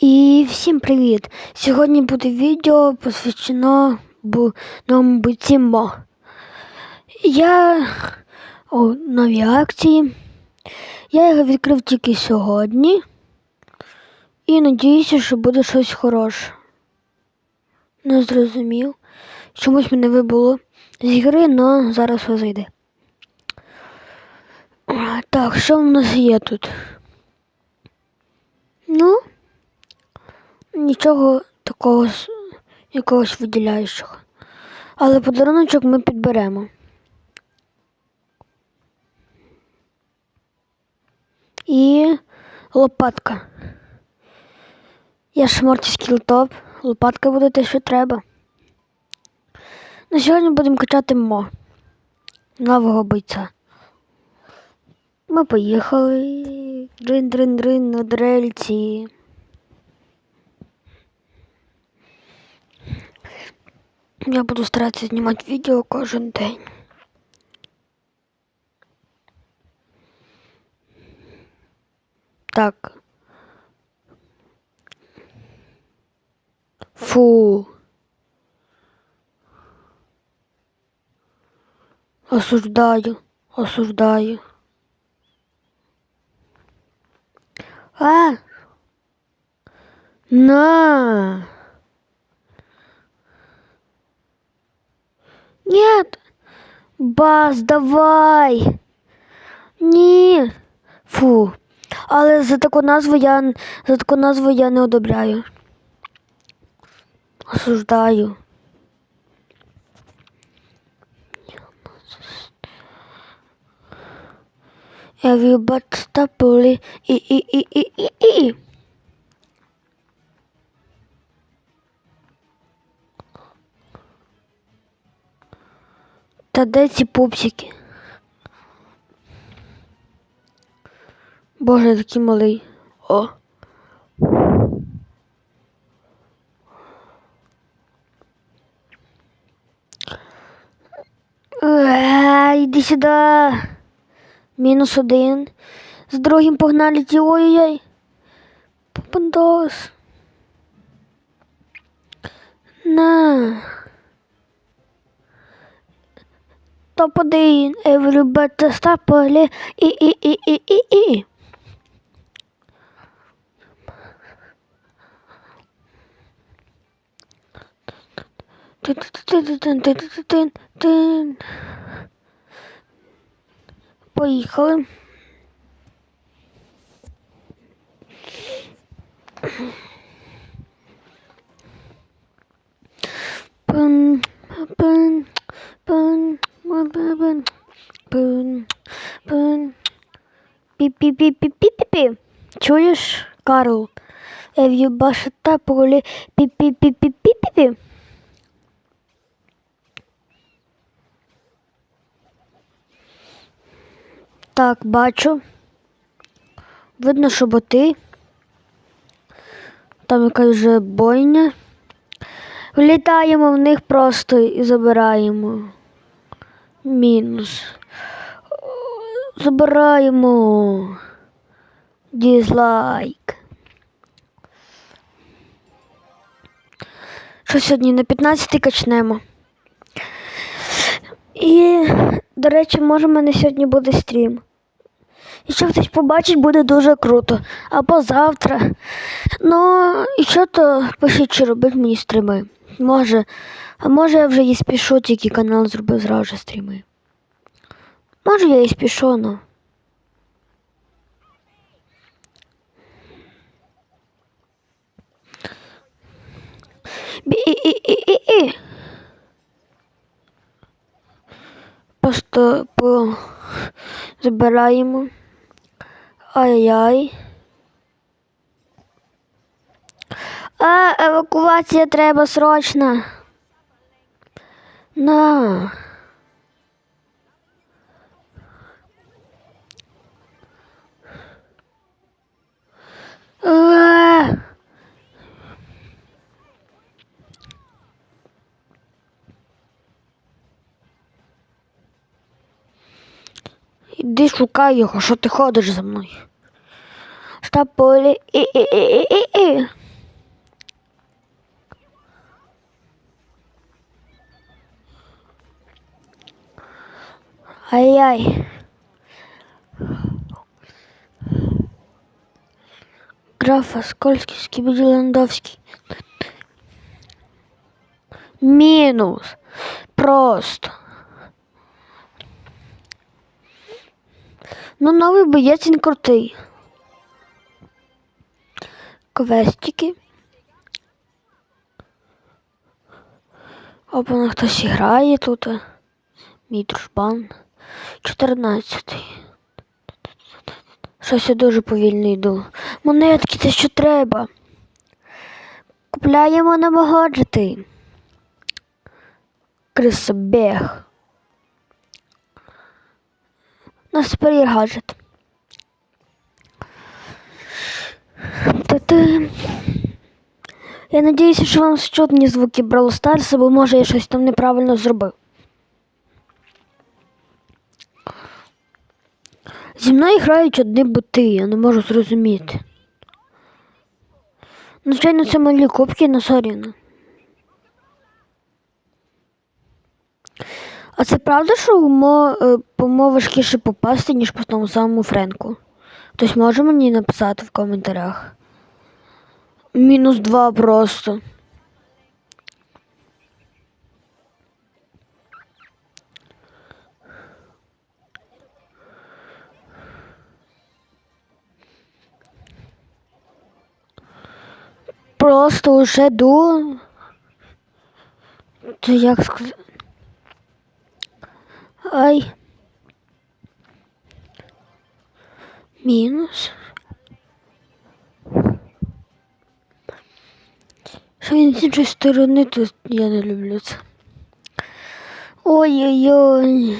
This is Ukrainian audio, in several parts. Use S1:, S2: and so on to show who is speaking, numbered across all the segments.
S1: І всім привіт! Сьогодні буде відео посвячено бу- новому бойці Мо. Я о, новій акції. Я його відкрив тільки сьогодні. І надіюся, що буде щось хороше. Не зрозумів. Чомусь мене вибуло з гри, але зараз все зайде. Так, що в нас є тут? Ну, нічого такого якогось виділяючого. Але подаруночок ми підберемо. І лопатка. Я ж Морті скілтоп. Лопатка буде те, що треба. На сьогодні будемо качати Мо. Нового бойця. Ми поїхали. Дрин-дрин-дрин на дрельці. Я буду старатися знімати відео кожен день. Так. Фу. Осуждаю, осуждаю. А! На! Нет! Бас, давай! Ні. Фу. Але за таку назву я за таку назву я не одобряю. Осуждаю. Everybody stop bully. І, і, і, і, і, і. Та де ці пупсики? Боже, такий малий. О. Е, Іди сюди. Мінус один. З другим погнали ті ой-ой-ой. Попандос. На. Топ-1. Everybody stop bully. І, і, і, і, і, і. Поїхали. Пин, пин. Пі-пі-пі-пі-пі-пі. Чуєш, Карл? Ев'ю башата полі пі-пі-пі-пі-пі-пі. Так, бачу. Видно, що боти. Там якась вже бойня. Влітаємо в них просто і забираємо. Мінус. Забираємо. Дізлайк. Що сьогодні на 15 качнемо. І, до речі, може, в мене сьогодні буде стрім. Якщо хтось побачить, буде дуже круто. Або завтра. Ну, і що то пишіть, чи робить мені стріми. Може, а може я вже і спішу, тільки канал зробив зразу стріми. Може я і спішу, ну. Бі-і-і-і-і-і. Просто по... забираємо. Ай-яй. А, евакуація треба срочно. На. Іди шукай його, що ти ходиш за мною. та полі і і і і і і Ай-яй. Граф Оскольський, Скібіді Ландовський. Мінус. Просто. Ну, новий боєць він крутий. Квестики. Опа, хтось грає тут. Мій дружбан. 14. Щось я дуже повільно йду. Монетки, це що треба. Купляємо на гаджети. Крисобег. Тепер є гаджет. Та-ти. Я надіюся, що вам чутні звуки Brawl Stars, бо може я щось там неправильно зробив. Зі мною грають одні боти, я не можу зрозуміти. Звичайно, це малі кубки на Соріна. А це правда, що у мо, е, по мо важкіше попасти, ніж по тому самому Френку? Хтось може мені написати в коментарях? Мінус два просто. Просто уже до. Це як сказати. Ай. Мінус. Що він з іншої сторони, то я не люблю це. Ой-ой-ой.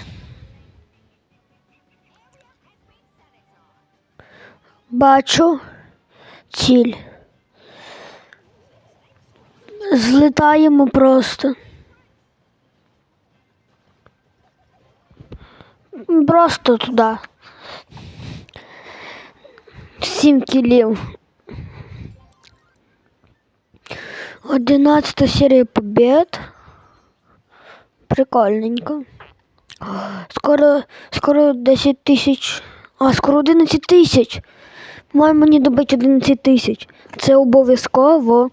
S1: Бачу ціль. Злетаємо просто. Просто туди. Сім кілів. Одинадцята серія побед. Прикольненько. Скоро, скоро 10 тисяч. А, скоро 11 тисяч. Має мені добити 11 тисяч. Це обов'язково.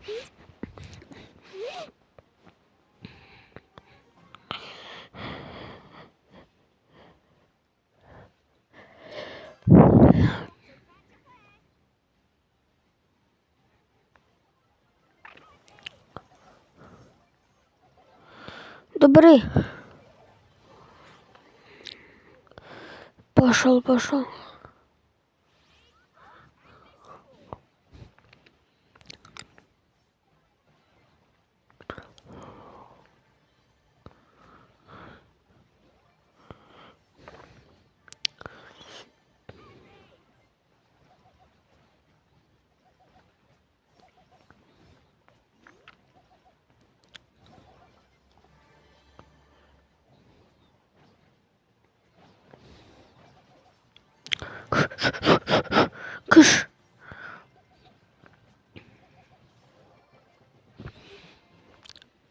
S1: Добрый. Пошел, пошел. Кыш.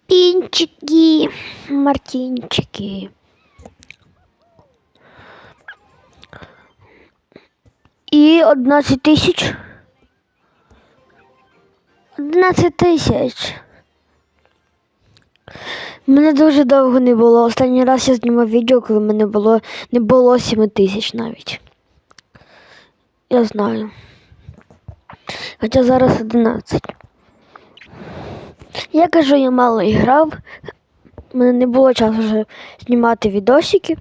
S1: Пинчики, мартинчики. І 11 тисяч. 11 тисяч. Мене дуже довго не було. Останній раз я знімав відео, коли мене було не було 7 тисяч навіть. Я знаю. Хоча зараз 11. Я кажу, я мало грав. У мене не було часу вже знімати відосики.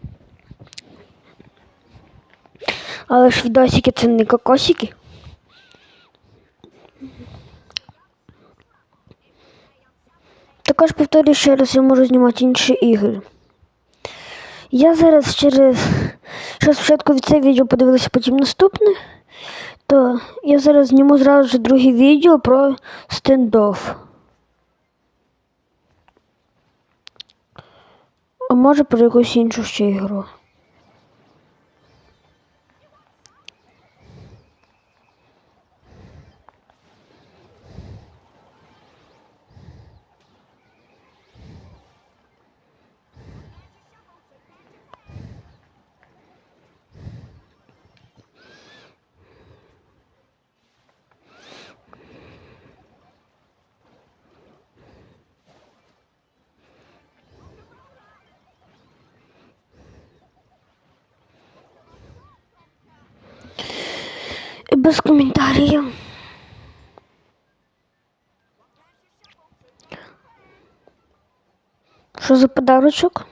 S1: Але ж відосики це не кокосики. Також повторюю ще раз, я можу знімати інші ігри. Я зараз через що спочатку від це відео подивилися, потім наступне, то я зараз зніму зразу ж друге відео про стендофф. А може про якусь іншу ще ігру. Без коментарів. Що за подарочок?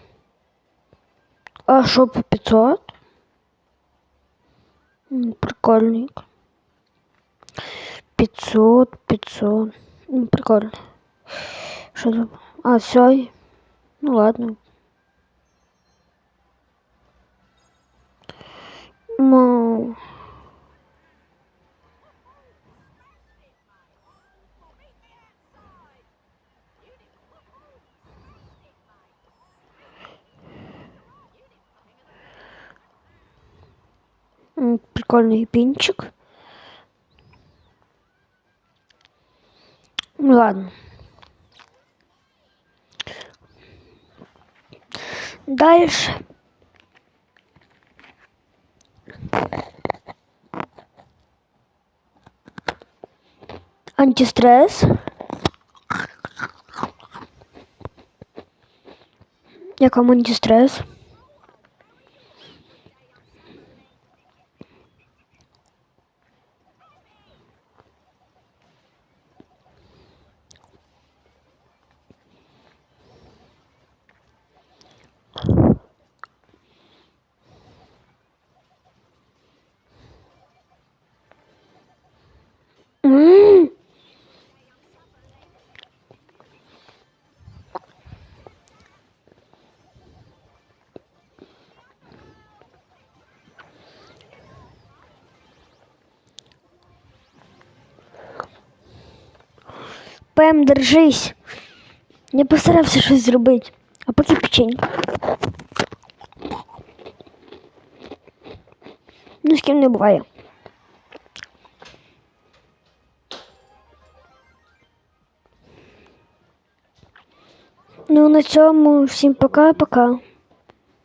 S1: А що по 500? М, Прикольненько. 500, 500. М, Прикольно. Що за... А, все. Ну ладно. Ну... Прикольный пинчик. Ну ладно. Дальше. Антистресс. Як вам антистресс? Пем, держись. Я постарався щось зробити. А поки печенька. Ну, з ким не буває. Ну, на цьому всім пока-пока.